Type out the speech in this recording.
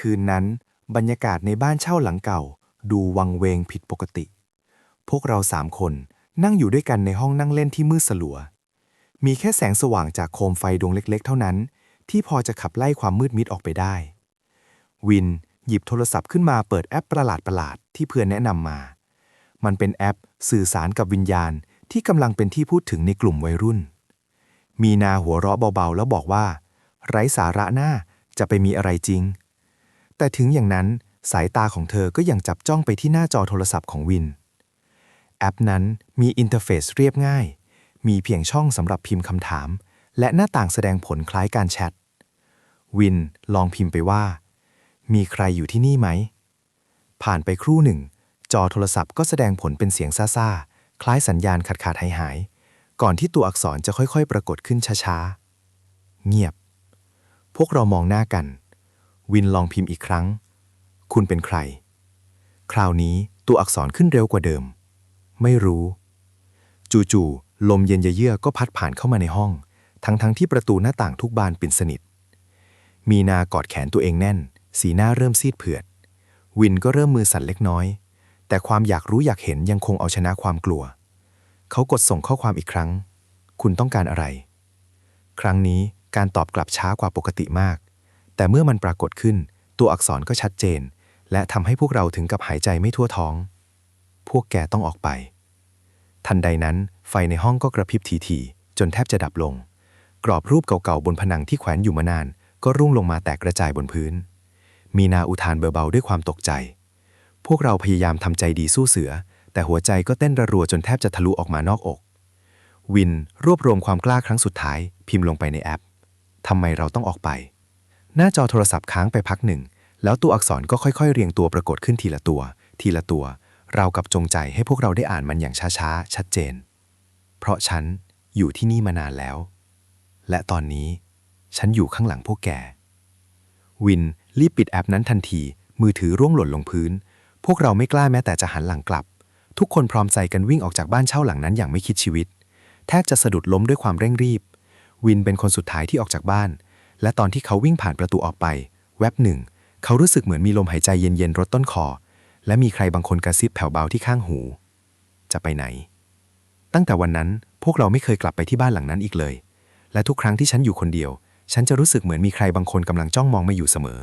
คืนนั้น บรรยากาศในบ้านเช่าหลังเก่า ดูวังเวงผิดปกติ พวกเราสามคนนั่งอยู่ด้วยกันในห้องนั่งเล่นที่มืดสลัว มีแค่แสงสว่างจากโคมไฟดวงเล็กๆ เท่านั้น ที่พอจะขับไล่ความมืดมิดออกไปได้ วินหยิบโทรศัพท์ขึ้นมาเปิดแอปประหลาดๆที่เพื่อนแนะนำมา มันเป็นแอปสื่อสารกับวิญญาณที่กำลังเป็นที่พูดถึงในกลุ่มวัยรุ่น มีนาหัวเราะเบาๆ แล้วบอกว่า ไร้สาระหน้าจะไปมีอะไรจริง แต่ถึงอย่างนั้นสายตาของเธอก็ยังจับจ้องไปที่หน้าจอโทรศัพท์ของวิน แอปนั้นมีอินเทอร์เฟซเรียบง่าย มีเพียงช่องสำหรับพิมพ์คำถาม และหน้าต่างแสดงผลคล้ายการแชท วินลองพิมพ์ไปว่า มีใครอยู่ที่นี่ไหม ผ่านไปครู่หนึ่ง จอโทรศัพท์ก็แสดงผลเป็นเสียงซ่าๆ คล้ายสัญญาณขาดขาดหายหาย ก่อนที่ตัวอักษรจะค่อยๆ ปรากฏขึ้นช้าๆ เงียบ พวกเรามองหน้ากัน วินลองพิมพ์อีกครั้ง คุณเป็นใคร คราวนี้ตัวอักษรขึ้นเร็วกว่าเดิม ไม่รู้ จู่ๆลมเย็นเยือกก็พัดผ่านเข้ามาในห้อง ทั้งๆที่ประตูหน้าต่างทุกบานปิดสนิท มีนากอดแขนตัวเองแน่น สีหน้าเริ่มซีดเผือด วินก็เริ่มมือสั่นเล็กน้อย แต่ความอยากรู้อยากเห็นยังคงเอาชนะความกลัว เขากดส่งข้อความอีกครั้ง คุณต้องการอะไร ครั้งนี้การตอบกลับช้ากว่าปกติมาก แต่เมื่อมันปรากฏขึ้น ตัวอักษรก็ชัดเจน และทำให้พวกเราถึงกับหายใจไม่ทั่วท้อง พวกแกต้องออกไป ทันใดนั้น ไฟในห้องก็กระพริบทีๆ จนแทบจะดับลง กรอบรูปเก่าๆบนผนังที่แขวนอยู่มานาน ก็รุ่งลงมาแตกกระจายบนพื้น มีนาอุทานเบาๆด้วยความตกใจ พวกเราพยายามทำใจดีสู้เสือ แต่หัวใจก็เต้นระรัวจนแทบจะทะลุออกมานอกอกวินรวบรวมความกล้าครั้งสุดท้าย พิมพ์ลงไปในแอป ทำไมเราต้องออกไป หน้าจอโทรศัพท์ค้างไปพักหนึ่ง แล้วตัวอักษรก็ค่อยๆ เรียงตัวปรากฏขึ้นทีละตัว ทีละตัว เรากับจงใจให้พวกเราได้อ่านมันอย่างช้าๆ ชัดเจน เพราะฉันอยู่ที่นี่มานานแล้ว และตอนนี้ ฉันอยู่ข้างหลังพวกแก วินรีบปิดแอปนั้นทันที มือถือร่วงหล่นลงพื้น พวกเราไม่กล้าแม้แต่จะหันหลังกลับ ทุกคนพร้อมใจกันวิ่งออกจากบ้านเช่าหลังนั้นอย่างไม่คิดชีวิต แทบจะสะดุดล้มด้วยความเร่งรีบ วินเป็นคนสุดท้ายที่ออกจากบ้าน และตอนที่เขาวิ่งผ่านประตูออกไป แวบหนึ่ง เขารู้สึกเหมือนมีลมหายใจเย็นๆรดต้นคอ และมีใครบางคนกระซิบแผ่วเบาที่ข้างหู จะไปไหน ตั้งแต่วันนั้นพวกเราไม่เคยกลับไปที่บ้านหลังนั้นอีกเลย และทุกครั้งที่ฉันอยู่คนเดียว ฉันจะรู้สึกเหมือนมีใครบางคนกำลังจ้องมองมาอยู่เสมอ